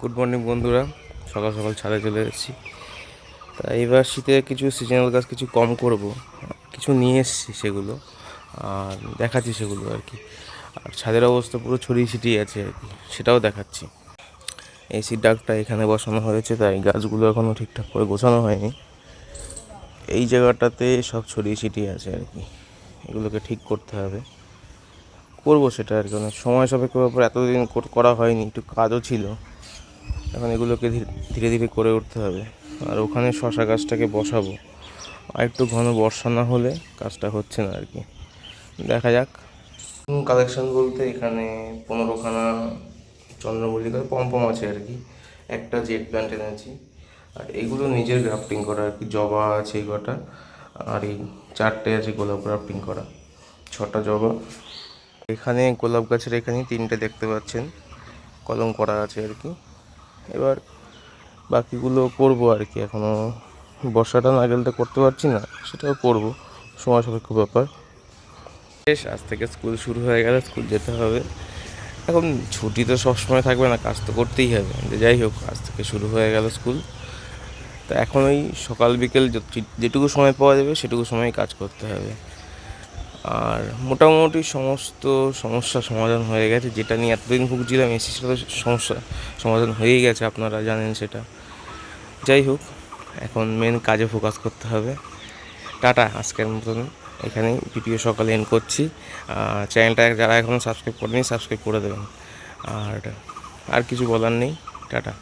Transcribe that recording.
Good morning বন্ধুরা। সকাল সকাল ছাদে চলে এসেছি। তা এবার শীতে কিছু সিজনাল গাছ কিছু কম করব। কিছু নিয়ে এসেছি সেগুলো, আর দেখাচ্ছি সেগুলো আর কি। আর ছাদের অবস্থা পুরো ছড়িয়ে ছিটিয়ে আছে আর কি, সেটাও দেখাচ্ছি। এসি ডাকটা এখানে বসানো হয়েছে, তাই গাছগুলো এখনও ঠিকঠাক করে গোছানো হয়নি। এই জায়গাটাতে সব ছড়িয়ে ছিটিয়ে আছে আর কি। এগুলোকে ঠিক করতে হবে। করব সেটা আর কি অনেক সময় সাপেক্ষ ব্যাপার, এতদিন করা হয়নি, একটু কাজও ছিল। এখন এগুলোকে ধীরে- ধীরে করে উঠতে হবে। আর ওখানে শশা গাছটাকে বসাবো। আর একটু ঘন বর্ষা না হলে কাজটা হচ্ছে না আর কি। দেখা যাক। কালেকশন বলতে এখানে পনেরোখানা চন্দ্রমল্লিকার পম্পম আছে আর কি। একটা জেট প্ল্যান্ট এনেছি আর এগুলো নিজের গ্রাফটিং করা আর কি। জবা আছে এই কটা। আর এই চারটে আছে গোলাপ গ্রাফটিং করা। ছটা জবা। এখানে গোলাপ গাছের এখানে তিনটে দেখতে পাচ্ছেন। কলম করা আছে আর কি। এবার বাকিগুলো করব আর কি। এখনও বর্ষাটা না গেলে করতে পারছি না, সেটাও করব। সময় সাপেক্ষ ব্যাপার। বেশ, আজ থেকে স্কুল শুরু হয়ে গেলে স্কুল যেতে হবে। এখন ছুটি তো সবসময় থাকবে না, কাজ তো করতেই হবে। যাই হোক, আজ থেকে শুরু হয়ে গেল স্কুল। তো এখন ওই সকাল বিকেল যেটুকু সময় পাওয়া যাবে, সেটুকু সময় কাজ করতে হবে। আর মোটামুটি সমস্ত সমস্যা সমাধান হয়ে গেছে। যেটা নিয়ে এতদিন ভুগছিলাম এসি সেটা তো সমস্যা সমাধান হয়েই গেছে, আপনারা জানেন সেটা। যাই হোক, এখন মেন কাজে ফোকাস করতে হবে। টাটা, আজকের মতন এখানেই ভিডিও সকালে এন্ড করছি। আর চ্যানেলটা যারা এখনও সাবস্ক্রাইব করেনি সাবস্ক্রাইব করে দেবেন। আর আর কিছু বলার নেই। টাটা।